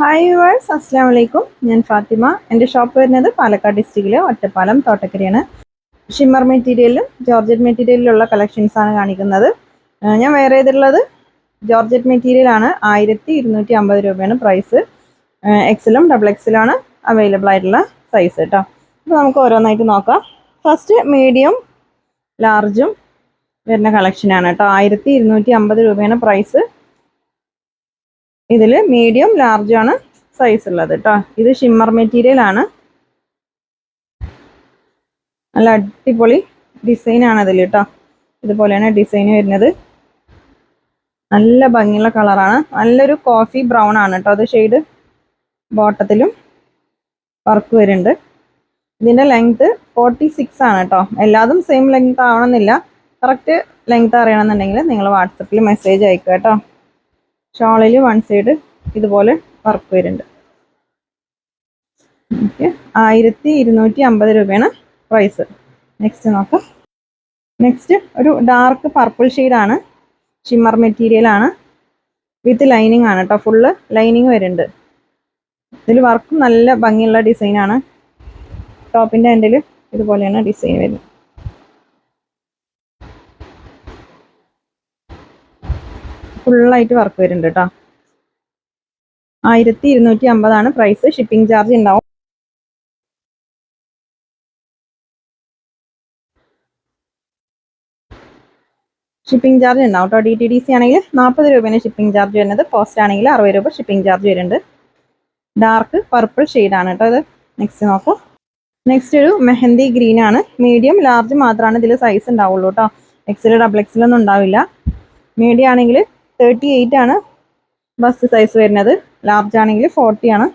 Hi verse അസ്സാം വലൈക്കും ഞാൻ ഫാത്തിമ. എന്റെ ഷോപ്പ് വരുന്നത് പാലക്കാട് ഡിസ്ട്രിക്റ്റിലെ ഒറ്റപ്പാലം തോട്ടക്കരയാണ്. ഷിമ്മർ മെറ്റീരിയലും ജോർജറ്റ് മെറ്റീരിയലിലുള്ള കളക്ഷൻസ് ആണ് കാണിക്കുന്നത്. ഞാൻ വേറെ ചെയ്തിട്ടുള്ളത് ജോർജറ്റ് മെറ്റീരിയലാണ് ആയിരത്തി ഇരുന്നൂറ്റി അമ്പത് രൂപയാണ് പ്രൈസ് എക്സലും ഡബിൾ എക്സലാണ് അവൈലബിൾ ആയിട്ടുള്ള സൈസ് കേട്ടോ അപ്പോൾ നമുക്ക് ഓരോന്നായിട്ട് നോക്കാം. ഫസ്റ്റ് മീഡിയം ലാർജും വരുന്ന കളക്ഷനാണ് കേട്ടോ. ആയിരത്തി ഇരുന്നൂറ്റി അമ്പത് രൂപയാണ് പ്രൈസ് ഇതിൽ മീഡിയം ലാർജ് ആണ് സൈസ് ഉള്ളത് കേട്ടോ ഇത് ഷിമ്മർ മെറ്റീരിയൽ ആണ്. നല്ല അടിപൊളി ഡിസൈൻ ആണ് ഇതിൽ കേട്ടോ ഇതുപോലെയാണ് ഡിസൈൻ വരുന്നത്. നല്ല ഭംഗിയുള്ള കളറാണ് നല്ലൊരു കോഫി ബ്രൗൺ ആണ് കേട്ടോ അത് ഷെയ്ഡ് ബോട്ടത്തിലും വർക്ക് വരുന്നുണ്ട്. ഇതിന്റെ ലെങ്ത്ത് ഫോർട്ടി സിക്സ് ആണ് കേട്ടോ എല്ലാതും സെയിം ലെങ്ത് ആവണമെന്നില്ല. കറക്റ്റ് ലെങ്ത് അറിയണമെന്നുണ്ടെങ്കിൽ നിങ്ങൾ വാട്സപ്പിൽ മെസ്സേജ് അയക്കുക കേട്ടോ ഷോളിൽ വൺ സൈഡ് ഇതുപോലെ വർക്ക് വരുന്നുണ്ട്. ഓക്കെ ആയിരത്തി ഇരുന്നൂറ്റി അമ്പത് രൂപയാണ് പ്രൈസ് നെക്സ്റ്റ് നോക്കാം. നെക്സ്റ്റ് ഒരു ഡാർക്ക് പർപ്പിൾ ഷെയ്ഡാണ് ഷിമ്മർ മെറ്റീരിയൽ ആണ്. വിത്ത് ലൈനിങ് ആണ് കേട്ടോ ഫുള്ള് ലൈനിങ് വരുന്നുണ്ട്. ഇതിൽ വർക്കും നല്ല ഭംഗിയുള്ള ഡിസൈനാണ് ടോപ്പിന്റെ എന്റെ ഇതുപോലെയാണ് ഡിസൈൻ വരുന്നത്. ഫുള്ളായിട്ട് വർക്ക് വരുന്നുണ്ട് കേട്ടോ ആയിരത്തി ഇരുന്നൂറ്റി അമ്പതാണ് പ്രൈസ് ഷിപ്പിംഗ് ചാർജ് ഉണ്ടാവും. ഷിപ്പിംഗ് ചാർജ് ഉണ്ടാവും കേട്ടോ ഡി ടി ഡി സി ആണെങ്കിൽ നാൽപ്പത് രൂപയാണ് ഷിപ്പിംഗ് ചാർജ് വരുന്നത്. പോസ്റ്റ് ആണെങ്കിൽ അറുപത് രൂപ ഷിപ്പിംഗ് ചാർജ് വരുന്നുണ്ട്. ഡാർക്ക് പർപ്പിൾ ആണ് കേട്ടോ ഇത്. നെക്സ്റ്റ് നോക്കൂ. നെക്സ്റ്റ് ഒരു മെഹന്തി ഗ്രീൻ ആണ്. മീഡിയം ലാർജ് മാത്രമാണ് ഇതിൽ സൈസ് ഉണ്ടാവുള്ളൂ കേട്ടോ എക്സിൽ ഡബിൾ എക്സിലൊന്നും ഉണ്ടാവില്ല. മീഡിയം ആണെങ്കിൽ തേർട്ടി എയ്റ്റ് ആണ്. ബസ് സൈസ് വരുന്നത്. ലാർജ് ആണെങ്കിൽ ഫോർട്ടി ആണ്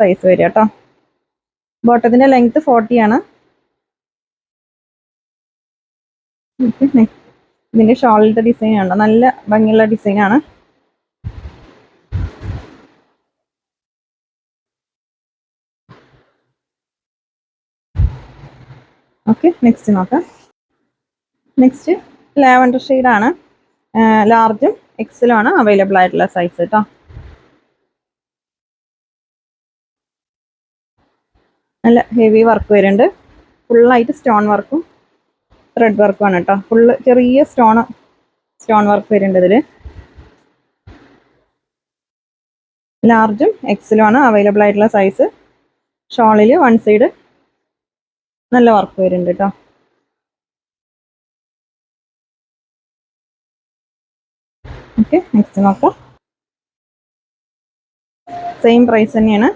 സൈസ് വരിക കേട്ടോ ബോട്ടത്തിന്റെ ലെങ്ത് ഫോർട്ടി ആണ്. ഇതിന്റെ ഷോളിന്റെ ഡിസൈൻ ആണ് നല്ല ഭംഗിയുള്ള ഡിസൈൻ ആണ്. ഓക്കെ നെക്സ്റ്റ് നോക്കാം. നെക്സ്റ്റ് ലാവൻഡർ ആണ്. ലാർജും എക്സലും ആണ് അവൈലബിൾ ആയിട്ടുള്ള സൈസ് കേട്ടോ നല്ല ഹെവി വർക്ക് വരുന്നുണ്ട്. ഫുള്ളായിട്ട് സ്റ്റോൺ വർക്കും ത്രെഡ് വർക്കും ആണ് കേട്ടോ ഫുള്ള് ചെറിയ സ്റ്റോൺ സ്റ്റോൺ വർക്ക് വരുന്നുണ്ട് ഇതിൽ ലാർജും എക്സലും ആണ് അവൈലബിൾ ആയിട്ടുള്ള സൈസ് ഷോളിൽ വൺ സൈഡ് നല്ല വർക്ക് വരുന്നുണ്ട് കേട്ടോ ഓക്കെ നെക്സ്റ്റ് നോക്കാം. സെയിം പ്രൈസ് തന്നെയാണ്.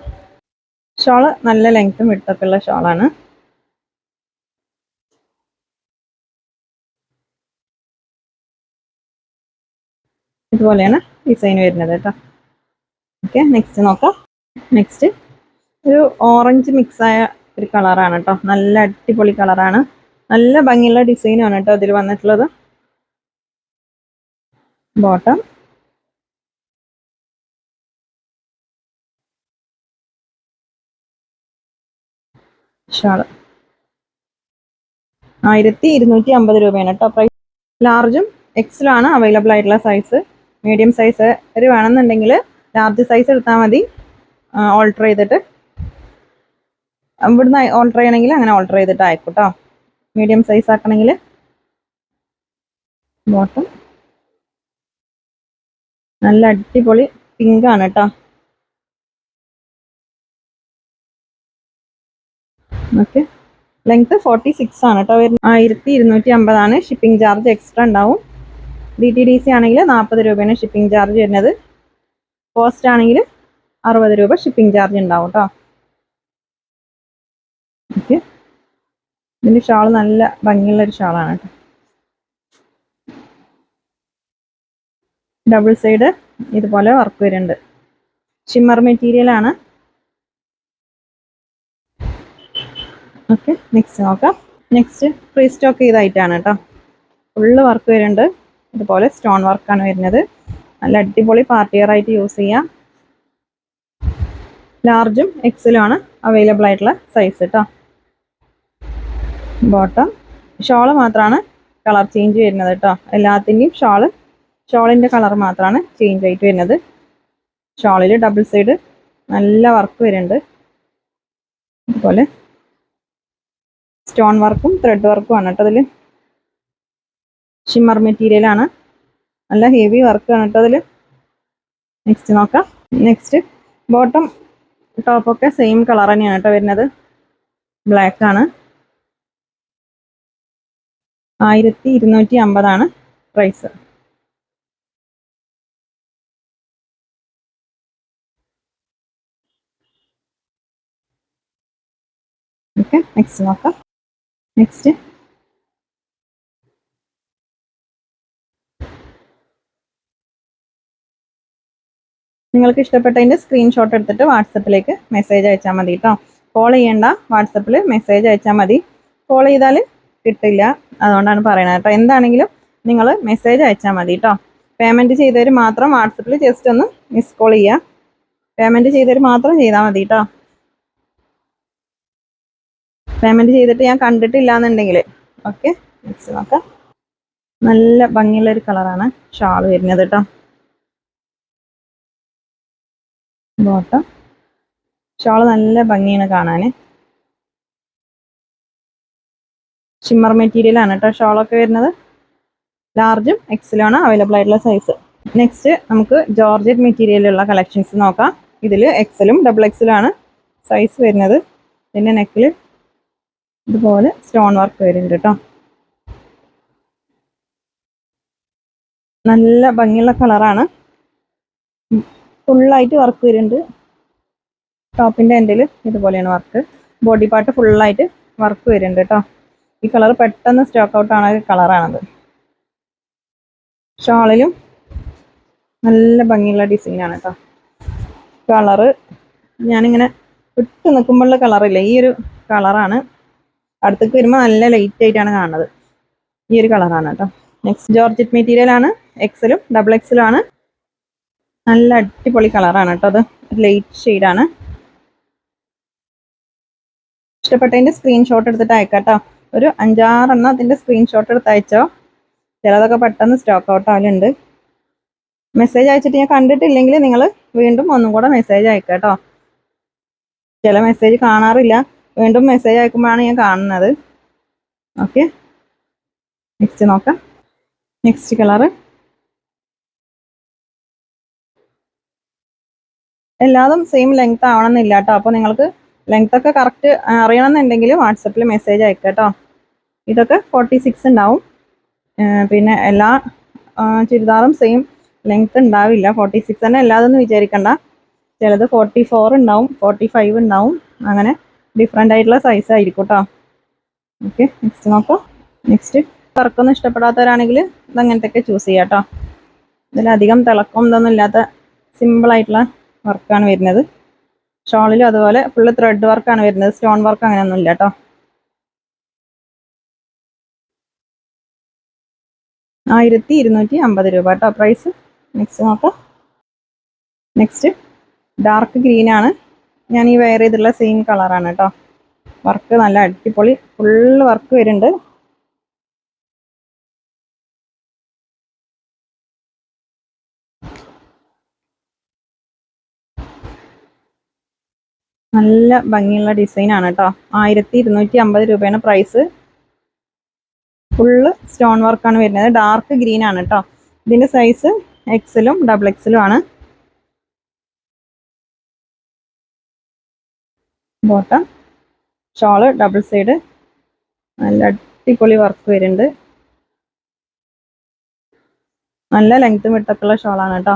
ഷോൾ നല്ല ലെങ്ത്തും വിട്ടൊക്കെ ഉള്ള ഷോളാണ്. ഇതുപോലെയാണ് ഡിസൈൻ വരുന്നത് കേട്ടോ. ഓക്കെ നെക്സ്റ്റ് നോക്കാം. നെക്സ്റ്റ് ഒരു ഓറഞ്ച് മിക്സ് ആയ ഒരു കളറാണ് കേട്ടോ. നല്ല അടിപൊളി കളറാണ് നല്ല ഭംഗിയുള്ള ഡിസൈനാണ് കേട്ടോ അതിൽ വന്നിട്ടുള്ളത്. ബോട്ടം. ഷാൾ. ആയിരത്തി ഇരുന്നൂറ്റി അമ്പത് രൂപയാണ് കേട്ടോ പ്രൈസ് ലാർജും എക്സിലാണ് അവൈലബിൾ ആയിട്ടുള്ള സൈസ് മീഡിയം സൈസ് ഒരു വേണമെന്നുണ്ടെങ്കിൽ ലാർജ് സൈസ് എടുത്താൽ മതി. ഓൾട്ടർ ചെയ്തിട്ട്. ഇവിടുന്ന് ഓൾട്ടർ ചെയ്യണമെങ്കിൽ അങ്ങനെ ഓൾട്ടർ ചെയ്തിട്ട് അയക്കും കേട്ടോ മീഡിയം സൈസ് ആക്കണമെങ്കിൽ. ബോട്ടം നല്ല അടിപൊളി പിങ്ക് ആണ് കേട്ടോ ഓക്കെ. ലെങ്ത് ഫോർട്ടി സിക്സ് ആണ് കേട്ടോ വരുന്നത്. ആയിരത്തി ഇരുന്നൂറ്റി അമ്പതാണ് ഷിപ്പിംഗ് ചാർജ് എക്സ്ട്രാ ഉണ്ടാവും. ഡി ടി ഡി സി ആണെങ്കിൽ നാൽപ്പത് രൂപയാണ് ഷിപ്പിംഗ് ചാർജ് വരുന്നത്. പോസ്റ്റ് ആണെങ്കിൽ അറുപത് രൂപ ഷിപ്പിംഗ് ചാർജ് ഉണ്ടാവും കേട്ടോ ഓക്കെ. ഇതിന്റെ ഷാൾ നല്ല ഭംഗിയുള്ള ഒരു ഷാളാണ് കേട്ടോ ഡബിൾ സൈഡ് ഇതുപോലെ വർക്ക് വരുന്നുണ്ട്. ഷിമ്മർ മെറ്റീരിയൽ ആണ്. ഓക്കെ നെക്സ്റ്റ് നോക്കാം. നെക്സ്റ്റ് ഫ്രീ സ്റ്റോക്ക് ചെയ്തായിട്ടാണ് കേട്ടോ ഫുള്ള് വർക്ക് വരുന്നുണ്ട്. ഇതുപോലെ സ്റ്റോൺ വർക്കാണ് വരുന്നത്. നല്ല അടിപൊളി പാർട്ടി ആയിട്ട് യൂസ് ചെയ്യാം. ലാർജും എക്സലും ആണ് അവൈലബിൾ ആയിട്ടുള്ള സൈസ് കേട്ടോ ബോട്ടം ഷോൾ മാത്രമാണ് കളർ ചേഞ്ച് വരുന്നത് കേട്ടോ എല്ലാത്തിന്റെയും ഷോൾ ഷോളിന്റെ കളർ മാത്രമാണ് ചേഞ്ച് ആയിട്ട് വരുന്നത്. ഷോളിൽ ഡബിൾ സൈഡ് നല്ല വർക്ക് വരുന്നുണ്ട്. അതുപോലെ സ്റ്റോൺ വർക്കും ത്രെഡ് വർക്കും ആണ് കേട്ടോ അതിൽ ഷിമ്മർ മെറ്റീരിയലാണ് നല്ല ഹെവി വർക്ക് ആണ് കേട്ടോ അതിൽ നെക്സ്റ്റ് നോക്കാം. നെക്സ്റ്റ് ബോട്ടം ടോപ്പൊക്കെ സെയിം കളർ തന്നെയാണ് കേട്ടോ വരുന്നത്. ബ്ലാക്ക് ആണ്. ആയിരത്തി ഇരുന്നൂറ്റി അമ്പതാണ് പ്രൈസ് ഓക്കെ നെക്സ്റ്റ് നോക്കാം. നെക്സ്റ്റ് നിങ്ങൾക്ക് ഇഷ്ടപ്പെട്ടതിന്റെ സ്ക്രീൻഷോട്ട് എടുത്തിട്ട് വാട്സപ്പിലേക്ക് മെസ്സേജ് അയച്ചാൽ മതി കേട്ടോ കോൾ ചെയ്യേണ്ട വാട്സപ്പിൽ മെസ്സേജ് അയച്ചാൽ മതി. കോൾ ചെയ്താൽ കിട്ടില്ല അതുകൊണ്ടാണ് പറയുന്നത് കേട്ടോ എന്താണെങ്കിലും നിങ്ങൾ മെസ്സേജ് അയച്ചാൽ മതി കേട്ടോ പേയ്മെന്റ് ചെയ്തവർ മാത്രം വാട്സപ്പിൽ ജസ്റ്റ് ഒന്ന് മിസ് കോൾ ചെയ്യുക പേയ്മെന്റ് ചെയ്തവർ മാത്രം ചെയ്താൽ മതി കേട്ടോ പേയ്മെന്റ് ചെയ്തിട്ട് ഞാൻ കണ്ടിട്ടില്ല എന്നുണ്ടെങ്കിൽ ഓക്കെ നെക്സ്റ്റ് നോക്കാം. നല്ല ഭംഗിയുള്ള ഒരു കളറാണ് ഷാൾ വരുന്നത് കേട്ടോ. ബോട്ടം ഷാൾ നല്ല ഭംഗിയാണ് കാണാൻ ഷിമ്മർ മെറ്റീരിയൽ ആണ് കേട്ടോ ഷോളൊക്കെ വരുന്നത്. ലാർജും എക്സലാണ് അവൈലബിൾ ആയിട്ടുള്ള സൈസ് നെക്സ്റ്റ് നമുക്ക് ജോർജറ്റ് മെറ്റീരിയലുള്ള കളക്ഷൻസ് നോക്കാം. ഇതിൽ എക്സലും ഡബിൾ എക്സലും ആണ് സൈസ് വരുന്നത്. പിന്നെ നെക്കിൽ ഇതുപോലെ സ്റ്റോൺ വർക്ക് വരുന്നുണ്ട് കേട്ടോ നല്ല ഭംഗിയുള്ള കളറാണ്. ഫുള്ളായിട്ട് വർക്ക് വരുന്നുണ്ട്. ടോപ്പിന്റെ എൻഡിൽ ഇതുപോലെയാണ് വർക്ക് ബോഡി പാർട്ട് ഫുള്ളായിട്ട് വർക്ക് വരുന്നുണ്ട് കേട്ടോ ഈ കളർ പെട്ടെന്ന് സ്റ്റോക്ക് ഔട്ട് ആണ കളറാണത് ഷാളിലും നല്ല ഭംഗിയുള്ള ഡിസൈനാണ് കേട്ടോ കളറ് ഞാനിങ്ങനെ ഇട്ട് നിൽക്കുമ്പോഴുള്ള കളറില്ല ഈ ഒരു കളറാണ് അടുത്തേക്ക് വരുമ്പോൾ നല്ല ലൈറ്റ് ആയിട്ടാണ് കാണുന്നത്. ഈ ഒരു കളറാണ് കേട്ടോ നെക്സ്റ്റ് ജോർജറ്റ് മെറ്റീരിയൽ ആണ്. എക്സലും ഡബിൾ എക്സലും ആണ്. നല്ല അടിപൊളി കളറാണ് കേട്ടോ അത്. ലൈറ്റ് ഷെയ്ഡാണ് ഇഷ്ടപ്പെട്ടതിന്റെ സ്ക്രീൻഷോട്ട് എടുത്തിട്ട് അയക്കാം കേട്ടോ ഒരു അഞ്ചാറെണ്ണം അതിന്റെ സ്ക്രീൻഷോട്ട് എടുത്ത് അയച്ചോ. ചിലതൊക്കെ പെട്ടെന്ന് സ്റ്റോക്ക് ഔട്ട് ആവലുണ്ട്. മെസ്സേജ് അയച്ചിട്ട് ഞാൻ കണ്ടിട്ടില്ലെങ്കിൽ നിങ്ങൾ വീണ്ടും ഒന്നും കൂടെ മെസ്സേജ് അയക്കാം കേട്ടോ ചില മെസ്സേജ് കാണാറില്ല. വീണ്ടും മെസ്സേജ് അയക്കുമ്പോഴാണ് ഞാൻ കാണുന്നത്. ഓക്കെ നെക്സ്റ്റ് നോക്കാം. നെക്സ്റ്റ് കളറ് എല്ലാതും സെയിം ലെങ്ത് ആവണമെന്നില്ല കേട്ടോ. അപ്പോൾ നിങ്ങൾക്ക് ലെങ്ത് ഒക്കെ കറക്റ്റ് അറിയണമെന്നുണ്ടെങ്കിൽ വാട്സപ്പിൽ മെസ്സേജ് അയക്കുക കേട്ടോ. ഇതൊക്കെ ഫോർട്ടി സിക്സ് ഉണ്ടാവും പിന്നെ എല്ലാ ചുരിദാറും സെയിം ലെങ്ത് ഉണ്ടാവില്ല. ഫോർട്ടി സിക്സ് തന്നെ എല്ലാതൊന്നും വിചാരിക്കണ്ട. ചിലത് ഫോർട്ടി ഫോർ ഉണ്ടാവും ഫോർട്ടി ഫൈവ് ഉണ്ടാവും. അങ്ങനെ ഡിഫറെന്റ് ആയിട്ടുള്ള സൈസ് ആയിരിക്കും കേട്ടോ ഓക്കെ നെക്സ്റ്റ് നോക്കാം. നെക്സ്റ്റ് വർക്കൊന്നും ഇഷ്ടപ്പെടാത്തവരാണെങ്കിൽ ഇതങ്ങനത്തെ ചൂസ് ചെയ്യാം കേട്ടോ ഇതിലധികം തിളക്കം ഇതൊന്നും ഇല്ലാത്ത സിമ്പിളായിട്ടുള്ള വർക്കാണ് വരുന്നത്. ഷോളിലും അതുപോലെ ഫുള്ള് ത്രെഡ് വർക്കാണ് വരുന്നത്. സ്റ്റോൺ വർക്ക് അങ്ങനെയൊന്നും ഇല്ല കേട്ടോ ആയിരത്തി ഇരുന്നൂറ്റി അമ്പത് രൂപ കേട്ടോ പ്രൈസ് നെക്സ്റ്റ് നോക്കാം. നെക്സ്റ്റ് ഡാർക്ക് ഗ്രീനാണ് ഞാൻ ഈ വെയർ ചെയ്തിട്ടുള്ള സെയിം കളറാണ് കേട്ടോ വർക്ക് നല്ല അടിപൊളി ഫുള്ള് വർക്ക് വരുന്നുണ്ട്. നല്ല ഭംഗിയുള്ള ഡിസൈനാണ് കേട്ടോ ആയിരത്തി ഇരുന്നൂറ്റി അമ്പത് രൂപയാണ് പ്രൈസ് ഫുള്ള് സ്റ്റോൺ വർക്കാണ് വരുന്നത്. ഡാർക്ക് ഗ്രീൻ ആണ് കേട്ടോ ഇതിന്റെ സൈസ് എക്സലും ഡബിൾ എക്സലും ആണ്. ബോട്ടം ഷോൾ ഡബിൾ സൈഡ് നല്ല അടിപൊളി വർക്ക് വരുന്നുണ്ട്. നല്ല ലെങ്ത്ത് വിട്ടൊക്കെയുള്ള ഷോളാണ് കേട്ടോ.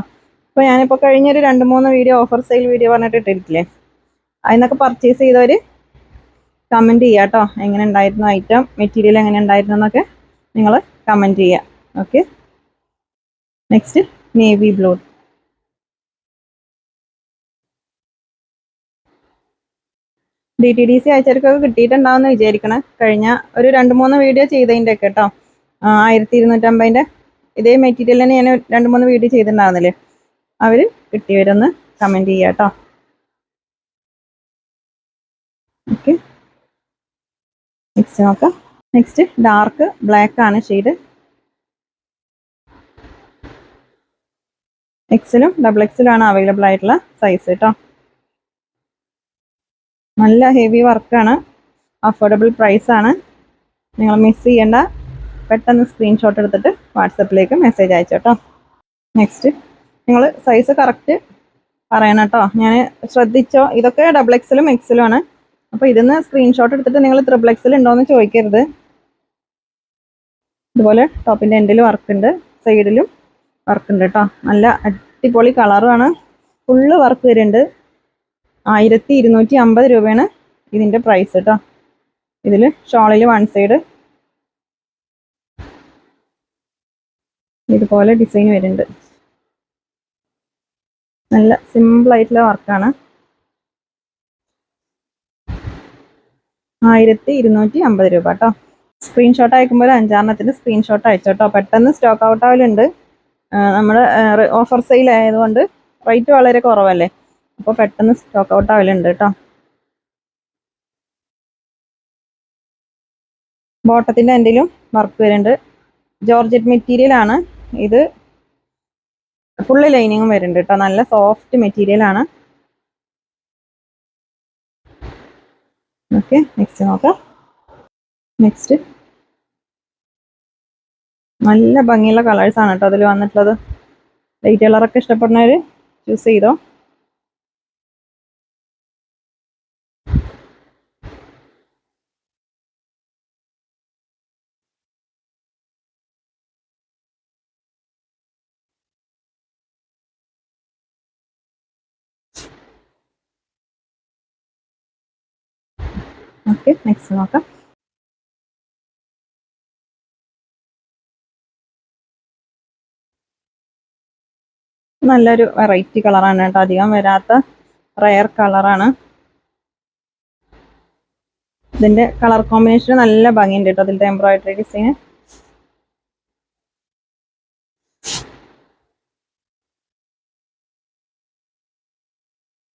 അപ്പോൾ ഞാനിപ്പോൾ കഴിഞ്ഞൊരു രണ്ട് മൂന്ന് വീഡിയോ ഓഫർ സെയിൽ വീഡിയോ പറഞ്ഞിട്ട് ഇട്ടിരിക്കില്ലേ അതിനൊക്കെ പർച്ചേസ് ചെയ്തവർ കമന്റ് ചെയ്യുക കേട്ടോ. എങ്ങനെ ഉണ്ടായിരുന്നു ഐറ്റം മെറ്റീരിയൽ എങ്ങനെ ഉണ്ടായിരുന്നു എന്നൊക്കെ നിങ്ങൾ കമന്റ് ചെയ്യുക okay next navy blue D T D C അയച്ചവർക്കൊക്കെ കിട്ടിയിട്ടുണ്ടാവുമെന്ന് വിചാരിക്കണം. കഴിഞ്ഞ ഒരു രണ്ട് മൂന്ന് വീഡിയോ ചെയ്തതിന്റെ ഒക്കെ കേട്ടോ ആയിരത്തി ഇരുന്നൂറ്റമ്പതിന്റെ ഇതേ മെറ്റീരിയൽ തന്നെ ഞാൻ രണ്ട് മൂന്ന് വീഡിയോ ചെയ്തിട്ടുണ്ടാവുന്നില്ലേ അവർ കിട്ടിയവരൊന്ന് കമന്റ് ചെയ്യുക കേട്ടോ ഓക്കെ നെക്സ്റ്റ് നോക്കാം. നെക്സ്റ്റ് ഡാർക്ക് ബ്ലാക്ക് ആണ് ഷെയ്ഡ് എക്സലും ഡബിൾ എക്സലും ആണ് അവൈലബിൾ ആയിട്ടുള്ള സൈസ് കേട്ടോ നല്ല ഹെവി വർക്കാണ് അഫോർഡബിൾ പ്രൈസാണ് നിങ്ങൾ മിസ് ചെയ്യേണ്ട. പെട്ടെന്ന് സ്ക്രീൻഷോട്ട് എടുത്തിട്ട് വാട്സപ്പിലേക്ക് മെസ്സേജ് അയച്ചോട്ടോ നെക്സ്റ്റ് നിങ്ങൾ സൈസ് കറക്റ്റ് പറയണം കേട്ടോ ഞാൻ ശ്രദ്ധിച്ചോ? ഇതൊക്കെ ഡബിൾ എക്സിലും എക്സിലും ആണ്. അപ്പോൾ ഇതിന്ന് സ്ക്രീൻഷോട്ട് എടുത്തിട്ട് നിങ്ങൾ ത്രിബിൾ എക്സൽ ഉണ്ടോയെന്ന് ചോദിക്കരുത്. ഇതുപോലെ ടോപ്പിന്റെ എൻഡിൽ വർക്ക് ഉണ്ട്. സൈഡിലും വർക്ക് ഉണ്ട് കേട്ടോ നല്ല അടിപൊളി കളറുമാണ് ഫുള്ള് വർക്ക് വരുന്നുണ്ട്. ആയിരത്തി ഇരുന്നൂറ്റി അമ്പത് രൂപയാണ് ഇതിന്റെ പ്രൈസ് കേട്ടോ ഇതിൽ ഷോളിൽ വൺ സൈഡ് ഇതുപോലെ ഡിസൈൻ വരുന്നുണ്ട്. നല്ല സിമ്പിൾ ആയിട്ടുള്ള വർക്കാണ് ആയിരത്തി ഇരുന്നൂറ്റി അമ്പത് രൂപ കേട്ടോ സ്ക്രീൻഷോട്ട് അയക്കുമ്പോൾ അഞ്ചാറെണ്ണത്തിന് സ്ക്രീൻഷോട്ട് അയച്ചോട്ടോ പെട്ടെന്ന് സ്റ്റോക്ക് ഔട്ട് ആവലുണ്ട്. നമ്മൾ ഓഫർ സെയിൽ ആയതുകൊണ്ട് റേറ്റ് വളരെ കുറവല്ലേ? അപ്പോൾ പെട്ടെന്ന് സ്റ്റോക്ക് ഔട്ട് ആവലുണ്ട് കേട്ടോ ബോട്ടത്തിന്റെ എൻഡിലും വർക്ക് വരുന്നുണ്ട്. ജോർജറ്റ് മെറ്റീരിയൽ ആണ്. ഇത് ഫുള്ള് ലൈനിങ്ങും വരുന്നുണ്ട് കേട്ടോ നല്ല സോഫ്റ്റ് മെറ്റീരിയൽ ആണ്. ഓക്കെ നെക്സ്റ്റ് നോക്കാം. നെക്സ്റ്റ് നല്ല ഭംഗിയുള്ള കളേഴ്സാണ് കേട്ടോ അതിൽ വന്നിട്ടുള്ളത്. ലൈറ്റ് കളറൊക്കെ ഇഷ്ടപ്പെടുന്നവർ ചൂസ് ചെയ്തോ. ഓക്കെ നെക്സ്റ്റ് നോക്കാം. നല്ലൊരു വെറൈറ്റി കളറാണ് കേട്ടോ. അധികം വരാത്ത റയർ കളറാണ് ഇതിന്റെ കളർ കോമ്പിനേഷൻ നല്ല ഭംഗിയുണ്ട് കേട്ടോ അതിന്റെ എംബ്രോയിഡറി ഡിസൈൻ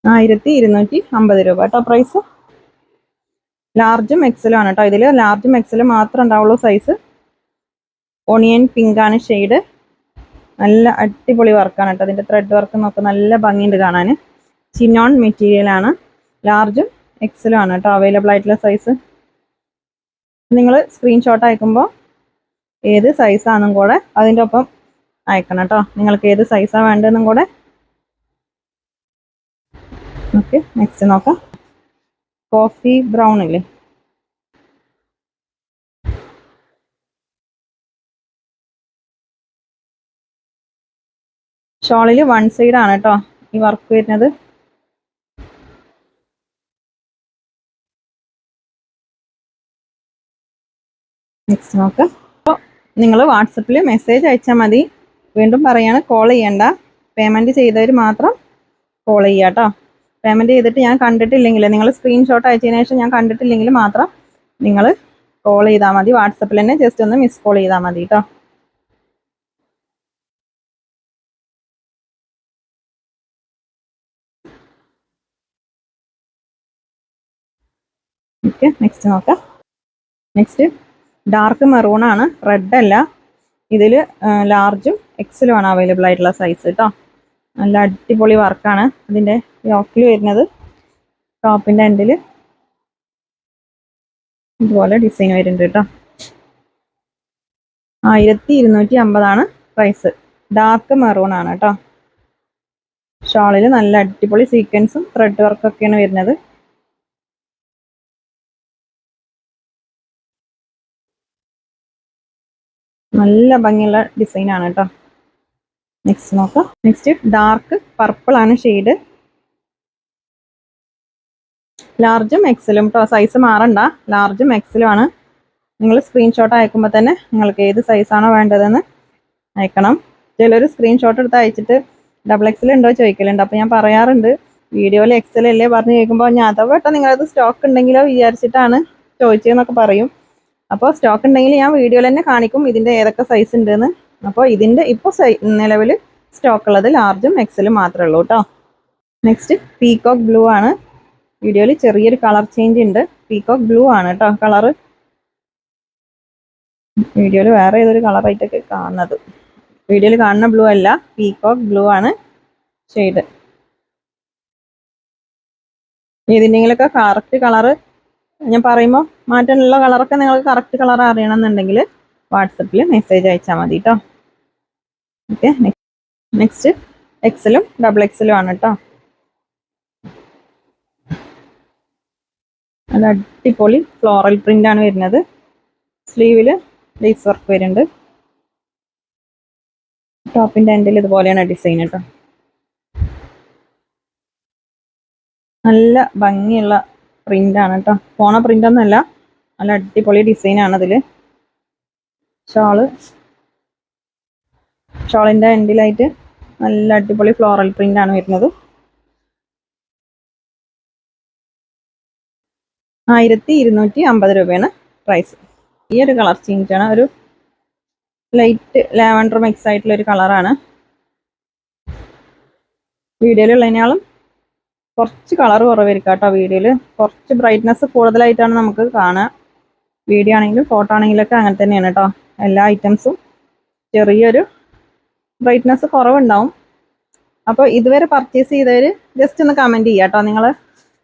ആയിരത്തി ഇരുന്നൂറ്റി അമ്പത് രൂപ കേട്ടോ പ്രൈസ് ലാർജും എക്സലും ആണ് കേട്ടോ ഇതിൽ ലാർജും എക്സലും മാത്രം ഉണ്ടാവുള്ളൂ സൈസ് ഓണിയൻ പിങ്കാണ് ഷെയ്ഡ് നല്ല അടിപൊളി വർക്കാണ് കേട്ടോ അതിന്റെ ത്രെഡ് വർക്ക് നോക്കുക നല്ല ഭംഗിയുണ്ട് കാണാൻ. ചിനോൺ മെറ്റീരിയൽ ആണ്. ലാർജും എക്സലും ആണ് കേട്ടോ അവൈലബിൾ ആയിട്ടുള്ള സൈസ് നിങ്ങൾ സ്ക്രീൻഷോട്ട് അയക്കുമ്പോൾ ഏത് സൈസാണെന്നും കൂടെ അതിന്റെ ഒപ്പം അയക്കണം കേട്ടോ നിങ്ങൾക്ക് ഏത് സൈസാണ് വേണ്ടതെന്നും കൂടെ. ഓക്കെ നെക്സ്റ്റ് നോക്കാം. കോഫി ബ്രൗൺ അല്ലേ? ഷോളിൽ വൺ സൈഡ് ആണ് കേട്ടോ ഈ വർക്ക് വരുന്നത്. നെക്സ്റ്റ് നോക്ക്. അപ്പോൾ നിങ്ങൾ വാട്സപ്പിൽ മെസ്സേജ് അയച്ചാൽ മതി. വീണ്ടും പറയാണ് കോൾ ചെയ്യണ്ട. പേയ്മെന്റ് ചെയ്തവർ മാത്രം കോൾ ചെയ്യാം കേട്ടോ പേയ്മെന്റ് ചെയ്തിട്ട് ഞാൻ കണ്ടിട്ടില്ലെങ്കിൽ നിങ്ങൾ സ്ക്രീൻഷോട്ട് അയച്ചതിന് ശേഷം ഞാൻ കണ്ടിട്ടില്ലെങ്കിൽ മാത്രം നിങ്ങൾ കോൾ ചെയ്താൽ മതി. വാട്സപ്പിൽ തന്നെ ജസ്റ്റ് ഒന്ന് മിസ് കോൾ ചെയ്താൽ മതി കേട്ടോ ഓക്കെ നെക്സ്റ്റ് നോക്കാം. നെക്സ്റ്റ് ഡാർക്ക് മെറൂൺ ആണ്. റെഡ് അല്ല. ഇതിൽ ലാർജും എക്സലും ആണ് അവൈലബിൾ ആയിട്ടുള്ള സൈസ് കേട്ടോ നല്ല അടിപൊളി വർക്കാണ് അതിന്റെ യോക്കിൽ വരുന്നത്. ടോപ്പിന്റെ എൻഡിൽ ഇതുപോലെ ഡിസൈൻ വരുന്നുണ്ട് കേട്ടോ. ആയിരത്തി ഇരുന്നൂറ്റി അമ്പതാണ് പ്രൈസ് ഡാർക്ക് മെറൂൺ ആണ് കേട്ടോ. ഷാളിൽ നല്ല അടിപൊളി സീക്വൻസും ത്രെഡ് വർക്കൊക്കെയാണ് വരുന്നത്. നല്ല ഭംഗിയുള്ള ഡിസൈൻ ആണ് കേട്ടോ. നെക്സ്റ്റ് നോക്കാം. നെക്സ്റ്റ് ഡാർക്ക് പർപ്പിൾ ആണ് ഷെയ്ഡ് ലാർജും എക്സലും കേട്ടോ സൈസ് മാറണ്ട. ലാർജും എക്സലും ആണ്. നിങ്ങൾ സ്ക്രീൻഷോട്ട് അയക്കുമ്പോൾ തന്നെ നിങ്ങൾക്ക് ഏത് സൈസാണോ വേണ്ടതെന്ന് അയക്കണം. ചിലർ സ്ക്രീൻഷോട്ട് എടുത്ത് അയച്ചിട്ട് ഡബിൾ എക്സൽ ഉണ്ടോ ചോദിക്കലുണ്ട്. അപ്പോൾ ഞാൻ പറയാറുണ്ട് വീഡിയോയിൽ എക്സൽ അല്ലേ പറഞ്ഞ് കേൾക്കുമ്പോൾ ഞാൻ അഥവാ നിങ്ങളത് സ്റ്റോക്ക് ഉണ്ടെങ്കിലോ വിചാരിച്ചിട്ടാണ് ചോദിച്ചതെന്നൊക്കെ പറയും. അപ്പോൾ സ്റ്റോക്ക് ഉണ്ടെങ്കിൽ ഞാൻ വീഡിയോയിൽ തന്നെ കാണിക്കും ഇതിന്റെ ഏതൊക്കെ സൈസ് ഉണ്ടെന്ന്. അപ്പോൾ ഇതിന്റെ ഇപ്പോൾ നിലവിൽ സ്റ്റോക്ക് ഉള്ളത് ലാർജും എക്സലും മാത്രമേ ഉള്ളൂ കേട്ടോ നെക്സ്റ്റ് പീകോക്ക് ബ്ലൂ ആണ്. വീഡിയോയിൽ ചെറിയൊരു കളർ ചേഞ്ച് ഉണ്ട്. പീകോക്ക് ബ്ലൂ ആണ് കേട്ടോ കളറ് വീഡിയോയിൽ വേറെ ഏതൊരു കളറായിട്ടൊക്കെ കാണുന്നത്. വീഡിയോയിൽ കാണുന്ന ബ്ലൂ അല്ല പീകോക്ക് ബ്ലൂ ആണ് ഷെയ്ഡ് ഏതിന്റെങ്കിലൊക്കെ കറക്റ്റ് കളറ് ഞാൻ പറയുമ്പോൾ മാറ്റാനുള്ള കളറൊക്കെ നിങ്ങൾക്ക് കറക്റ്റ് കളർ അറിയണമെന്നുണ്ടെങ്കിൽ വാട്സപ്പിൽ മെസ്സേജ് അയച്ചാൽ മതി കേട്ടോ ഓക്കെ നെക്സ്റ്റ് എക്സലും ഡബിൾ എക്സലും ആണ് കേട്ടോ നല്ല അടിപൊളി ഫ്ലോറൽ പ്രിന്റ് ആണ് വരുന്നത്. സ്ലീവിൽ ലേസ് വർക്ക് വരുന്നുണ്ട്. ടോപ്പിന്റെ എൻഡിൽ ഇതുപോലെയാണ് ഡിസൈൻ കേട്ടോ നല്ല ഭംഗിയുള്ള പ്രിന്റ് ആണ് കേട്ടോ പോണ പ്രിന്റ് ഒന്നല്ല നല്ല അടിപൊളി ഡിസൈൻ ആണ് അതിൽ. ഷാൾ ഷാളിന്റെ എൻഡിലായിട്ട് നല്ല അടിപൊളി ഫ്ലോറൽ പ്രിന്റ് ആണ് വരുന്നത്. ആയിരത്തി ഇരുന്നൂറ്റി അമ്പത് രൂപയാണ് പ്രൈസ് ഈ ഒരു കളർ ചേഞ്ചാണ് ഒരു ലൈറ്റ് ലാവൻഡർ മിക്സ് ആയിട്ടുള്ള ഒരു കളറാണ് വീഡിയോയിലുള്ളതിനാളും കുറച്ച് കളർ കുറവായിരിക്കും കേട്ടോ വീഡിയോയിൽ കുറച്ച് ബ്രൈറ്റ്നസ് കൂടുതലായിട്ടാണ് നമുക്ക് കാണുക വീഡിയോ ആണെങ്കിലും ഫോട്ടോ ആണെങ്കിലൊക്കെ അങ്ങനെ തന്നെയാണ് കേട്ടോ. എല്ലാ ഐറ്റംസും ചെറിയൊരു ബ്രൈറ്റ്നസ് കുറവുണ്ടാവും. അപ്പോൾ ഇതുവരെ പർച്ചേസ് ചെയ്തവർ ജസ്റ്റ് ഒന്ന് കമന്റ് ചെയ്യുക കേട്ടോ നിങ്ങൾ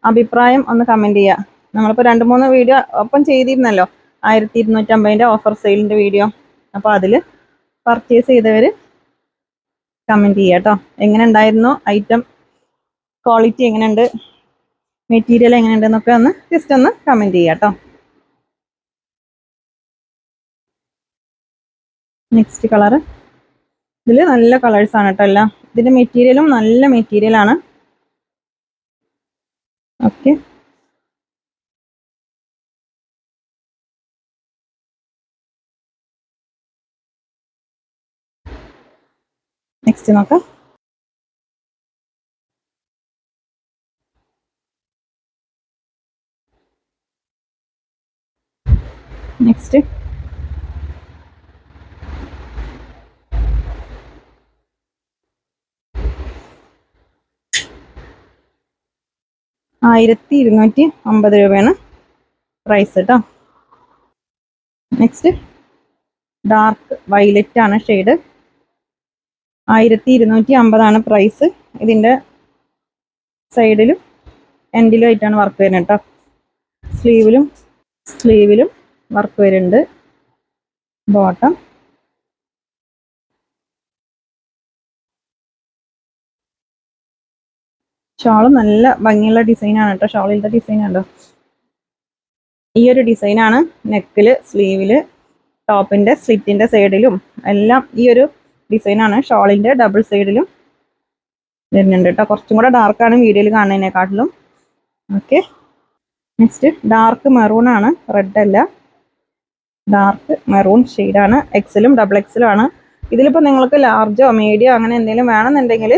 അഭിപ്രായം ഒന്ന് കമന്റ് ചെയ്യുക നമ്മളിപ്പോൾ രണ്ട് മൂന്ന് വീഡിയോ ഒപ്പം ചെയ്തിരുന്നല്ലോ. ആയിരത്തി ഇരുന്നൂറ്റമ്പതിന്റെ ഓഫർ സെയിലിന്റെ വീഡിയോ അപ്പോൾ അതിൽ പർച്ചേസ് ചെയ്തവർ കമന്റ് ചെയ്യുക കേട്ടോ എങ്ങനെ ഉണ്ടായിരുന്നു? ഐറ്റം ക്വാളിറ്റി എങ്ങനെയുണ്ട്? മെറ്റീരിയൽ എങ്ങനെയുണ്ട് എന്നൊക്കെ ഒന്ന് ജസ്റ്റ് ഒന്ന് കമന്റ് ചെയ്യുക കേട്ടോ നെക്സ്റ്റ് കളറ് ഇതിൽ നല്ല കളേഴ്സ് ആണ് കേട്ടോ എല്ലാം. ഇതിന്റെ മെറ്റീരിയലും നല്ല മെറ്റീരിയൽ ആണ്. ഓക്കെ നെക്സ്റ്റ് നോക്കാം. നെക്സ്റ്റ് ആയിരത്തി ഇരുന്നൂറ്റി അമ്പത് രൂപയാണ് പ്രൈസ് കേട്ടോ നെക്സ്റ്റ് ഡാർക്ക് വൈലറ്റ് ആണ് ഷെയ്ഡ് ആയിരത്തി ഇരുന്നൂറ്റി അമ്പതാണ് പ്രൈസ് ഇതിന്റെ സൈഡിലും എൻഡിലും ആയിട്ടാണ് വർക്ക് വരുന്നത് കേട്ടോ സ്ലീവിലും സ്ലീവിലും വർക്ക് വരുന്നുണ്ട്. ബോട്ടം ഷാൾ നല്ല ഭംഗിയുള്ള ഡിസൈനാണ് കേട്ടോ. ഷാളിന്റെ ഡിസൈൻ ഉണ്ടോ ഈ ഒരു ഡിസൈനാണ് നെക്കിൽ സ്ലീവിൽ ടോപ്പിന്റെ സ്ലിറ്റിന്റെ സൈഡിലും എല്ലാം ഈ ഒരു ഡിസൈനാണ് ഷോളിന്റെ ഡബിൾ സൈഡിലും വരുന്നുണ്ട് കേട്ടോ. കുറച്ചും കൂടെ ഡാർക്കാണ് വീഡിയോയിൽ കാണുന്നതിനെക്കാട്ടിലും. ഓക്കെ നെക്സ്റ്റ് ഡാർക്ക് മെറൂൺ ആണ്. റെഡ് അല്ല. ഡാർക്ക് മെറൂൺ ഷെയ്ഡാണ് എക്സലും ഡബിൾ എക്സലും ആണ്. ഇതിലിപ്പോൾ നിങ്ങൾക്ക് ലാർജോ മീഡിയോ അങ്ങനെ എന്തെങ്കിലും വേണമെന്നുണ്ടെങ്കിൽ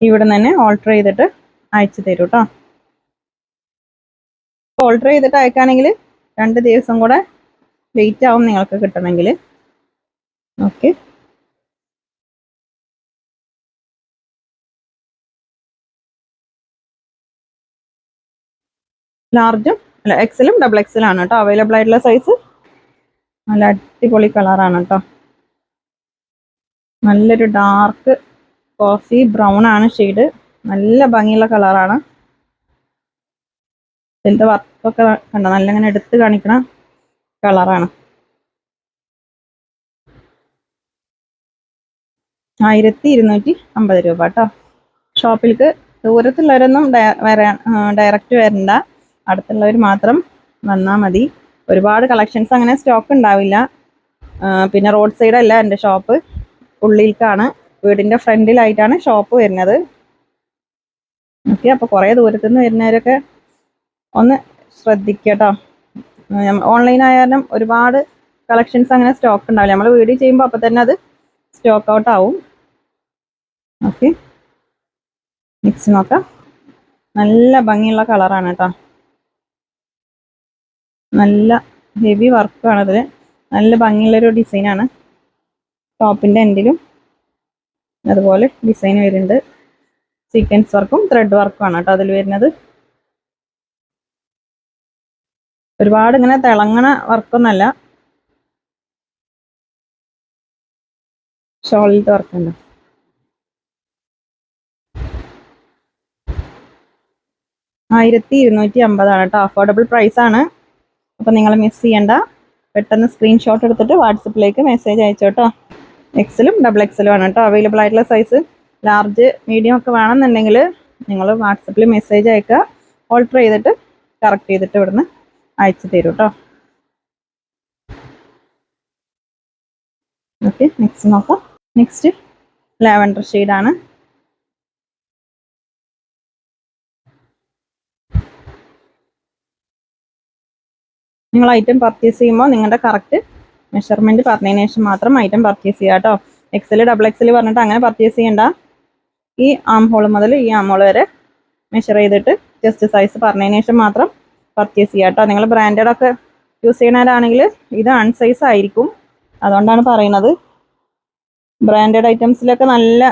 ഇവിടെ തന്നെ ഓൾട്ടർ ചെയ്തിട്ട് അയച്ചു തരും കേട്ടോ ഓൾട്ടർ ചെയ്തിട്ട് അയക്കുകയാണെങ്കിൽ രണ്ട് ദിവസം കൂടെ ലേറ്റ് ആവും നിങ്ങൾക്ക് കിട്ടണമെങ്കിൽ. ഓക്കെ ലാർജും അല്ല എക്സലും ഡബിൾ എക്സലും ആണ് കേട്ടോ അവൈലബിൾ ആയിട്ടുള്ള സൈസ് നല്ല അടിപൊളി കളറാണ് കേട്ടോ നല്ലൊരു ഡാർക്ക് കോഫി ബ്രൗൺ ആണ് ഷെയ്ഡ്. നല്ല ഭംഗിയുള്ള കളറാണ് ഇതിന്റെ വർക്കൊക്കെ കണ്ട? നല്ല ഇങ്ങനെ എടുത്ത് കാണിക്കണ കളറാണ് ആയിരത്തി ഇരുന്നൂറ്റി അമ്പത് രൂപ കേട്ടോ ഷോപ്പിലേക്ക് ദൂരത്തുള്ളവരൊന്നും ഡയറക്റ്റ് വരണ്ട. അടുത്തുള്ളവർ മാത്രം വന്നാൽ മതി. ഒരുപാട് കളക്ഷൻസ് അങ്ങനെ സ്റ്റോക്ക് ഉണ്ടാവില്ല. പിന്നെ റോഡ് സൈഡല്ല എന്റെ ഷോപ്പ് ഉള്ളിലേക്കാണ് വീടിന്റെ ഫ്രണ്ടിലായിട്ടാണ് ഷോപ്പ് വരുന്നത്. ഓക്കെ അപ്പോൾ ദൂരത്തു നിന്ന് വരുന്നവരൊക്കെ ഒന്ന് ശ്രദ്ധിക്കട്ടോ. ഓൺലൈൻ ആയാലും ഒരുപാട് കളക്ഷൻസ് അങ്ങനെ സ്റ്റോക്ക് ഉണ്ടാവില്ല. നമ്മൾ വീഡിയോ ചെയ്യുമ്പോൾ അപ്പോൾ തന്നെ അത് സ്റ്റോക്ക് ഔട്ട് ആവും. ഓക്കെ. മിക്സ് നോക്കാം. നല്ല ഭംഗിയുള്ള കളറാണ് കേട്ടോ നല്ല ഹെവി വർക്കാണ് അതിൽ നല്ല ഭംഗിയുള്ളൊരു ഡിസൈനാണ് ടോപ്പിന്റെ എൻഡിലും അതുപോലെ ഡിസൈൻ വരുന്നുണ്ട്. സീക്വൻസ് വർക്കും ത്രെഡ് വർക്കും ആണ് കേട്ടോ അതിൽ വരുന്നത്. ഒരുപാട് ഇങ്ങനെ തിളങ്ങണ വർക്കൊന്നല്ല ഷോളിലത്തെ വർക്കുണ്ട് ആയിരത്തി ഇരുന്നൂറ്റി അമ്പതാണ് കേട്ടോ അഫോർഡബിൾ പ്രൈസ് ആണ്. അപ്പോൾ നിങ്ങൾ മിസ് ചെയ്യണ്ട. പെട്ടെന്ന് സ്ക്രീൻഷോട്ട് എടുത്തിട്ട് വാട്സപ്പിലേക്ക് മെസ്സേജ് അയച്ചോട്ടോ എക്സലും ഡബിൾ എക്സലും ആണ് കേട്ടോ അവൈലബിൾ ആയിട്ടുള്ള സൈസ് ലാർജ് മീഡിയം ഒക്കെ വേണമെന്നുണ്ടെങ്കിൽ നിങ്ങൾ വാട്സപ്പിൽ മെസ്സേജ് അയക്കുക. ഓൾട്ടർ ചെയ്തിട്ട് കറക്റ്റ് ചെയ്തിട്ട് ഇവിടുന്ന് അയച്ചു തരും കേട്ടോ. ഓക്കെ നെക്സ്റ്റ് നോക്കാം. നെക്സ്റ്റ് ലാവൻഡർ ഷെയ്ഡാണ് നിങ്ങൾ ഐറ്റം പർച്ചേസ് ചെയ്യുമ്പോൾ നിങ്ങളുടെ കറക്റ്റ് മെഷർമെന്റ് പറഞ്ഞതിന് ശേഷം മാത്രം ഐറ്റം പർച്ചേസ് ചെയ്യുക കേട്ടോ. എക്സൽ ഡബിൾ എക്സൽ പറഞ്ഞിട്ട് അങ്ങനെ പർച്ചേസ് ചെയ്യണ്ട. ഈ ആം ഹോൾ മുതൽ ഈ ആം ഹോൾ വരെ മെഷർ ചെയ്തിട്ട് ജസ്റ്റ് സൈസ് പറഞ്ഞതിന് ശേഷം മാത്രം പർച്ചേസ് ചെയ്യുക കേട്ടോ. നിങ്ങൾ ബ്രാൻഡഡ് ഒക്കെ യൂസ് ചെയ്യണവരാണെങ്കിൽ ഇത് അൺസൈസ് ആയിരിക്കും. അതുകൊണ്ടാണ് പറയുന്നത്. ബ്രാൻഡഡ് ഐറ്റംസിലൊക്കെ നല്ല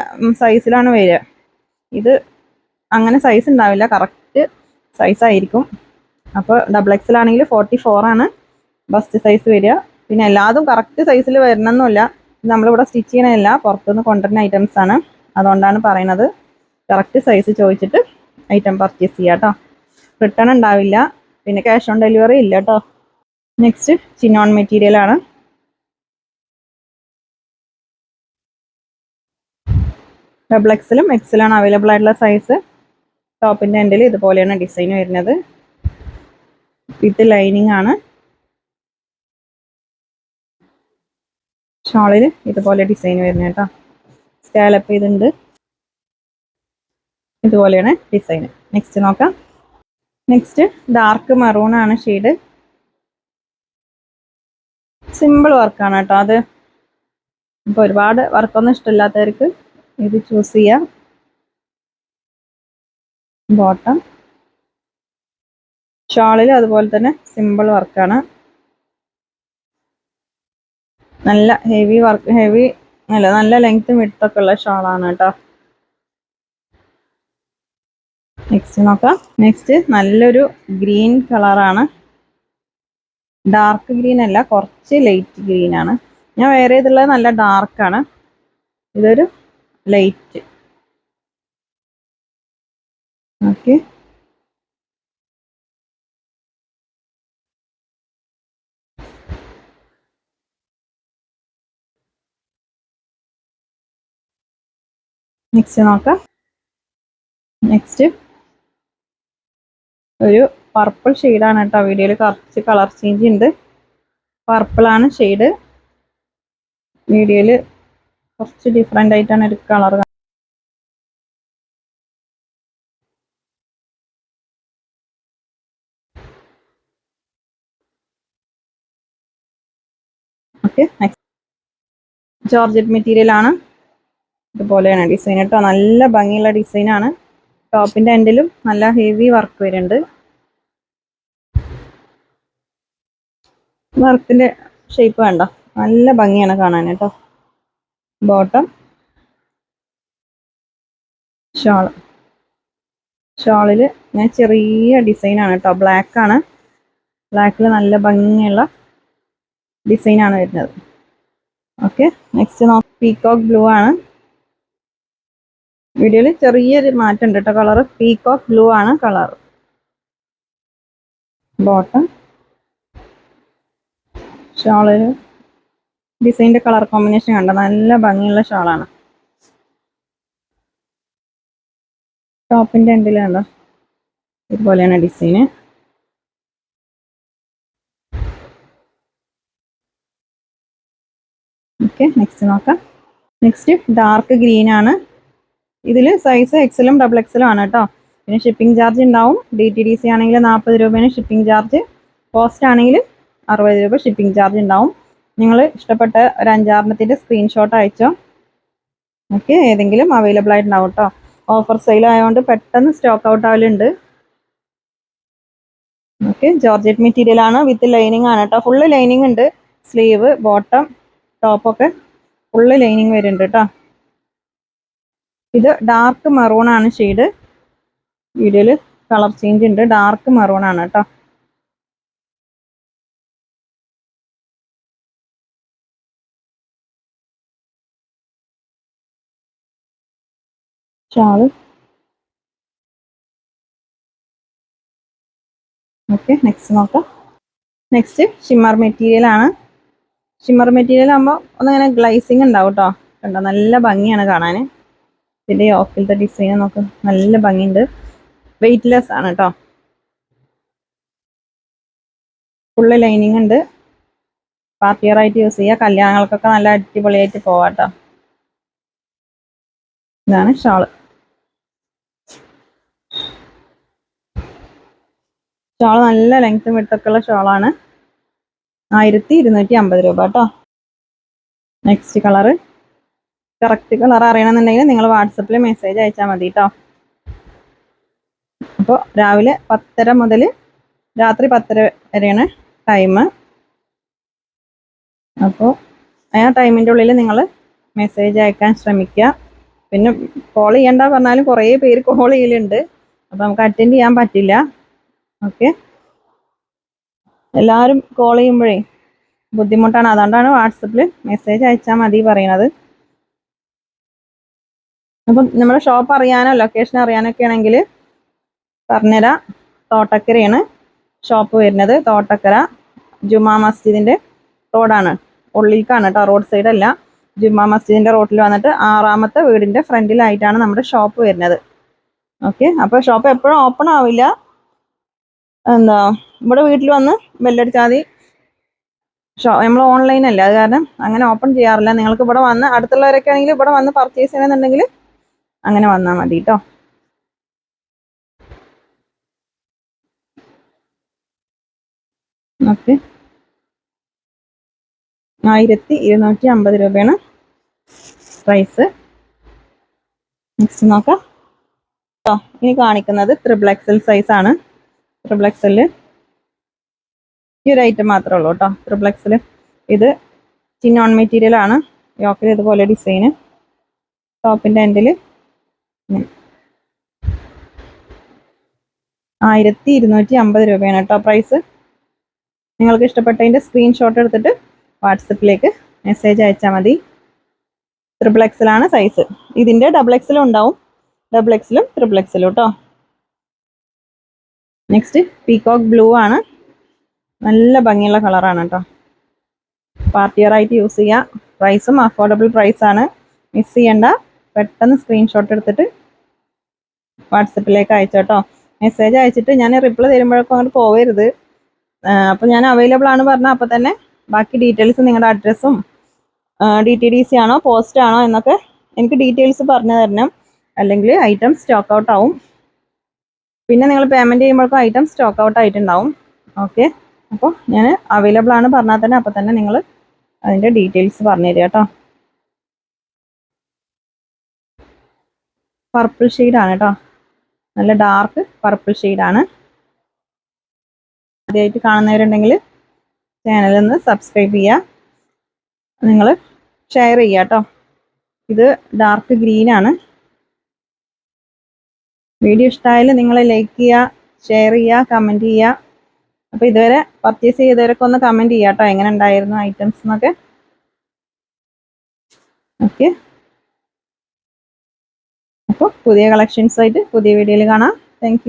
സൈസിലാണ് വരിക. ഇത് അങ്ങനെ സൈസ് ഉണ്ടാവില്ല. കറക്റ്റ് സൈസ് ആയിരിക്കും. അപ്പോൾ ഡബിൾ എക്സൽ ആണെങ്കിൽ ഫോർട്ടി ഫോറാണ് ബസ്റ്റ് സൈസ് വരിക. പിന്നെ എല്ലാതും കറക്റ്റ് സൈസിൽ വരണമെന്നില്ല നമ്മളിവിടെ സ്റ്റിച്ച് ചെയ്യണമല്ല പുറത്തുനിന്ന് കൊണ്ടുവരുന്ന ഐറ്റംസ് ആണ്. അതുകൊണ്ടാണ് പറയുന്നത് കറക്റ്റ് സൈസ് ചോദിച്ചിട്ട് ഐറ്റം പർച്ചേസ് ചെയ്യുക കേട്ടോ. റിട്ടേൺ ഉണ്ടാവില്ല. പിന്നെ ക്യാഷ് ഓൺ ഡെലിവറി ഇല്ല കേട്ടോ. നെക്സ്റ്റ് ചിനോൺ മെറ്റീരിയൽ ആണ്. ഡബിൾ എക്സലും എക്സലാണ് അവൈലബിൾ ആയിട്ടുള്ള സൈസ് ടോപ്പിന്റെ എൻഡിൽ ഇതുപോലെയാണ് ഡിസൈൻ വരുന്നത്. വിത്ത് ലൈനിങ് ആണ്. ഷാളിൽ ഇതുപോലെ ഡിസൈൻ വരുന്നത് കേട്ടോ. സ്കാലപ്പ് ചെയ്തിട്ടുണ്ട്. ഇതുപോലെയാണ് ഡിസൈൻ നെക്സ്റ്റ് നോക്കാം. നെക്സ്റ്റ് ഡാർക്ക് മറൂൺ ആണ് ഷെയ്ഡ് സിമ്പിൾ വർക്കാണ് കേട്ടോ അത്. ഇപ്പോൾ ഒരുപാട് വർക്കൊന്നും ഇഷ്ടമില്ലാത്തവർക്ക് ഇത് ചൂസ് ചെയ്യാം. ബോട്ടം ഷാളിൽ അതുപോലെ തന്നെ സിമ്പിൾ വർക്കാണ് നല്ല ഹെവി വർക്ക് ഹെവി അല്ല നല്ല ലെങ്ത് വിട്ടൊക്കെ ഉള്ള ഷാളാണ് കേട്ടോ നെക്സ്റ്റ് നോക്കാം. നെക്സ്റ്റ് നല്ലൊരു ഗ്രീൻ കളറാണ് ഡാർക്ക് ഗ്രീൻ അല്ല കുറച്ച് ലൈറ്റ് ഗ്രീൻ ആണ്. ഞാൻ വേറെ ഇതുള്ളത് നല്ല ഡാർക്കാണ് ഇതൊരു ലൈറ്റ് ഓക്കെ നെക്സ്റ്റ് നോക്കാം. നെക്സ്റ്റ് ഒരു പർപ്പിൾ ഷെയ്ഡാണ് കേട്ടോ. വീഡിയോയിൽ കുറച്ച് കളർ ചേഞ്ച് ഉണ്ട്. പർപ്പിളാണ് ഷെയ്ഡ് വീഡിയോയിൽ കുറച്ച് ഡിഫറെന്റ് ആയിട്ടാണ് ഒരു colour okay next georgette material ആണ്. ഇതുപോലെയാണ് ഡിസൈൻ കേട്ടോ. നല്ല ഭംഗിയുള്ള ഡിസൈനാണ് ടോപ്പിന്റെ എൻഡിലും നല്ല ഹെവി വർക്ക് വരുന്നുണ്ട്. വർക്കിന്റെ ഷേപ്പ് വേണ്ട. നല്ല ഭംഗിയാണ് കാണാൻ കേട്ടോ. ബോട്ടം ഷാൾ ഷാളിൽ ഞാൻ ചെറിയ ഡിസൈനാണ് കേട്ടോ. ബ്ലാക്ക് ആണ്. ബ്ലാക്കിൽ നല്ല ഭംഗിയുള്ള ഡിസൈനാണ് വരുന്നത്. ഓക്കെ നെക്സ്റ്റ് നോക്കാം. പീകോക്ക് ബ്ലൂ ആണ്. വീഡിയോയിൽ ചെറിയൊരു മാറ്റം ഉണ്ട് കേട്ടോ കളർ പീകോക്ക് ബ്ലൂ ആണ് കളർ ബോട്ടം ഷാളിൽ ഡിസൈന്റെ കളർ കോമ്പിനേഷൻ കണ്ട? നല്ല ഭംഗിയുള്ള ഷോളാണ് ടോപ്പിന്റെ എൻഡിൽ കണ്ടോ? ഇതുപോലെയാണ് ഡിസൈന് ഓക്കെ നെക്സ്റ്റ് നോക്കാം. നെക്സ്റ്റ് ഡാർക്ക് ഗ്രീൻ ആണ്. ഇതിൽ സൈസ് എക്സലും ഡബിൾ എക്സലും ആണ് കേട്ടോ പിന്നെ ഷിപ്പിംഗ് ചാർജ് ഉണ്ടാവും. ഡി ടി ഡി സി ആണെങ്കിൽ നാൽപ്പത് രൂപയാണ് ഷിപ്പിംഗ് ചാർജ് പോസ്റ്റ് ആണെങ്കിൽ അറുപത് രൂപ ഷിപ്പിംഗ് ചാർജ് ഉണ്ടാവും. നിങ്ങൾ ഇഷ്ടപ്പെട്ട ഒരു അഞ്ചാറെണ്ണത്തിന്റെ സ്ക്രീൻഷോട്ട് അയച്ചോ. ഓക്കെ ഏതെങ്കിലും അവൈലബിൾ ആയിട്ടുണ്ടാവും കേട്ടോ ഓഫർ സെയിൽ ആയതുകൊണ്ട് പെട്ടെന്ന് സ്റ്റോക്ക് ഔട്ട് ആവലുണ്ട്. ഓക്കെ ജോർജറ്റ് മെറ്റീരിയൽ ആണ് വിത്ത് ലൈനിങ് ആണ് കേട്ടോ ഫുള്ള് ലൈനിങ് ഉണ്ട്. സ്ലീവ് ബോട്ടം ടോപ്പൊക്കെ ഫുള്ള് ലൈനിങ് വരുന്നുണ്ട് കേട്ടോ ഇത് ഡാർക്ക് മെറൂൺ ആണ് ഷെയ്ഡ് വീഡിയോയിൽ കളർ ചേഞ്ച് ഉണ്ട്. ഡാർക്ക് മെറൂൺ ആണ് കേട്ടോ ഷാൾ ഓക്കെ നെക്സ്റ്റ് നോക്കാം. നെക്സ്റ്റ് ഷിമ്മർ മെറ്റീരിയൽ ആണ്. ഷിമ്മർ മെറ്റീരിയൽ ആകുമ്പോൾ ഒന്നിങ്ങനെ ഗ്ലൈസിങ് ഉണ്ടാവും കേട്ടോ കണ്ടോ? നല്ല ഭംഗിയാണ് കാണാൻ ഇതിന്റെ ഓക്കിലത്തെ ഡിസൈൻ നോക്ക് നല്ല ഭംഗിയുണ്ട്. വെയ്റ്റ്ലെസ് ആണ് കേട്ടോ ഫുള്ള് ലൈനിങ് ഉണ്ട്. പാർട്ടി ആയിട്ട് യൂസ് ചെയ്യുക കല്യാണങ്ങൾക്കൊക്കെ നല്ല അടിപൊളിയായിട്ട് പോവാം കേട്ടോ ഇതാണ് ഷാൾ ഷാൾ നല്ല ലെങ്ത്തും വിട്ടൊക്കെ ഉള്ള ഷാളാണ് ആയിരത്തി ഇരുന്നൂറ്റി അമ്പത് രൂപ കേട്ടോ നെക്സ്റ്റ് കളറ് കറക്റ്റ് കളർ അറിയണമെന്നുണ്ടെങ്കിൽ നിങ്ങൾ വാട്സപ്പിൽ മെസ്സേജ് അയച്ചാൽ മതി കേട്ടോ അപ്പോൾ രാവിലെ പത്തര മുതൽ രാത്രി പത്തര വരെയാണ് ടൈം അപ്പോൾ ആ ടൈമിന്റെ ഉള്ളിൽ നിങ്ങൾ മെസ്സേജ് അയക്കാൻ ശ്രമിക്കുക. പിന്നെ കോൾ ചെയ്യണ്ട പറഞ്ഞാലും കുറേ പേര് കോൾ ചെയ്യലുണ്ട്. അപ്പോൾ നമുക്ക് അറ്റൻഡ് ചെയ്യാൻ പറ്റില്ല. ഓക്കെ എല്ലാവരും കോൾ ചെയ്യുമ്പോഴേ ബുദ്ധിമുട്ടാണ്. അതുകൊണ്ടാണ് വാട്സപ്പിൽ മെസ്സേജ് അയച്ചാൽ മതി പറയണത്. അപ്പം നമ്മുടെ ഷോപ്പ് അറിയാനോ ലൊക്കേഷൻ അറിയാനോ അറിയാനൊക്കെ ആണെങ്കിൽ പറഞ്ഞുതരാം. തോട്ടക്കരയാണ് ഷോപ്പ് വരുന്നത്. തോട്ടക്കര ജുമാ മസ്ജിദിന്റെ റോഡാണ്. ഉള്ളിലേക്കാണ് കേട്ടോ റോഡ് സൈഡ് അല്ല. ജുമാ മസ്ജിദിന്റെ റോഡിൽ വന്നിട്ട് ആറാമത്തെ വീടിന്റെ ഫ്രണ്ടിലായിട്ടാണ് നമ്മുടെ ഷോപ്പ് വരുന്നത്. ഓക്കെ അപ്പോൾ ഷോപ്പ് എപ്പോഴും ഓപ്പൺ ആവില്ല. എന്താ ഇവിടെ വീട്ടിൽ വന്ന് ബെല്ലടിച്ചാൽ മതി ഷോ നമ്മൾ ഓൺലൈൻ അല്ല? അത് കാരണം അങ്ങനെ ഓപ്പൺ ചെയ്യാറില്ല. നിങ്ങൾക്ക് ഇവിടെ വന്ന് അടുത്തുള്ളവരൊക്കെ ആണെങ്കിൽ ഇവിടെ വന്ന് പർച്ചേസ് ചെയ്യണമെന്നുണ്ടെങ്കിൽ അങ്ങനെ വന്നാൽ മതി കേട്ടോ ഓക്കെ. ആയിരത്തി ഇരുന്നൂറ്റി അമ്പത് രൂപയാണ് പ്രൈസ് നെക്സ്റ്റ് നോക്കാം. കേട്ടോ ഇനി കാണിക്കുന്നത് ത്രിബിൾ എക്സൽ സൈസ് ആണ്. ത്രിബിൾ എക്സൽ ഈ ഒരു ഐറ്റം മാത്രമേ ഉള്ളൂ കേട്ടോ ത്രിബിൾ എക്സൽ ഇത് ചിന്നോൺ മെറ്റീരിയൽ ആണ്. യോക്കിൽ ഇതുപോലെ ഡിസൈന് ടോപ്പിന്റെ എൻഡിൽ ആയിരത്തി ഇരുന്നൂറ്റി അമ്പത് രൂപയാണ് കേട്ടോ പ്രൈസ് നിങ്ങൾക്ക് ഇഷ്ടപ്പെട്ടതിന്റെ സ്ക്രീൻഷോട്ട് എടുത്തിട്ട് വാട്സപ്പിലേക്ക് മെസ്സേജ് അയച്ചാൽ മതി. ട്രിപ്പിൾ എക്സലാണ് സൈസ് ഇതിന്റെ ഡബിൾ എക്സലും ഉണ്ടാവും. ഡബിൾ എക്സലും ട്രിപ്പിൾ എക്സലും കേട്ടോ. നെക്സ്റ്റ് പീകോക്ക് ബ്ലൂ ആണ്. നല്ല ഭംഗിയുള്ള കളറാണ് കേട്ടോ. പാർട്ടിയർ ആയിട്ട് യൂസ് ചെയ്യുക പ്രൈസും അഫോർഡബിൾ പ്രൈസാണ് മിസ് ചെയ്യേണ്ട. പെട്ടെന്ന് സ്ക്രീൻഷോട്ട് എടുത്തിട്ട് വാട്സപ്പിലേക്ക് അയച്ചോട്ടോ മെസ്സേജ് അയച്ചിട്ട് ഞാൻ റിപ്ലൈ തരുമ്പോഴൊക്കെ അങ്ങോട്ട് പോവരുത്. അപ്പോൾ ഞാൻ അവൈലബിൾ ആണ് പറഞ്ഞാൽ അപ്പോൾ തന്നെ ബാക്കി ഡീറ്റെയിൽസ് നിങ്ങളുടെ അഡ്രസ്സും ഡി ടി ഡി സി ആണോ പോസ്റ്റ് ആണോ എന്നൊക്കെ എനിക്ക് ഡീറ്റെയിൽസ് പറഞ്ഞു തരണം. അല്ലെങ്കിൽ ഐറ്റം സ്റ്റോക്ക് ഔട്ട് ആവും. പിന്നെ നിങ്ങൾ പേയ്മെന്റ് ചെയ്യുമ്പോഴേക്കും ഐറ്റം സ്റ്റോക്ക് ഔട്ട് ആയിട്ടുണ്ടാവും. ഓക്കെ അപ്പോൾ ഞാൻ അവൈലബിൾ ആണ് പറഞ്ഞാൽ തന്നെ അപ്പോൾ തന്നെ നിങ്ങൾ അതിന്റെ ഡീറ്റെയിൽസ് പറഞ്ഞു തരിക കേട്ടോ. പർപ്പിൾ ഷെയ്ഡാണ് കേട്ടോ. നല്ല ഡാർക്ക് പർപ്പിൾ ഷെയ്ഡാണ് ആദ്യമായിട്ട് കാണുന്നവരുണ്ടെങ്കിൽ ചാനലൊന്ന് സബ്സ്ക്രൈബ് ചെയ്യുക. നിങ്ങൾ ഷെയർ ചെയ്യുക കേട്ടോ ഇത് ഡാർക്ക് ഗ്രീൻ ആണ്. വീഡിയോ ഇഷ്ടമായാൽ നിങ്ങൾ ലൈക്ക് ചെയ്യുക ഷെയർ ചെയ്യുക കമന്റ് ചെയ്യുക. അപ്പോൾ ഇതുവരെ പർച്ചേസ് ചെയ്തവരൊക്കെ ഒന്ന് കമന്റ് ചെയ്യാം കേട്ടോ എങ്ങനെ ഉണ്ടായിരുന്നു ഐറ്റംസ് എന്നൊക്കെ. ഓക്കെ അപ്പോൾ പുതിയ കളക്ഷൻസായിട്ട് പുതിയ വീഡിയോയിൽ കാണാം. താങ്ക്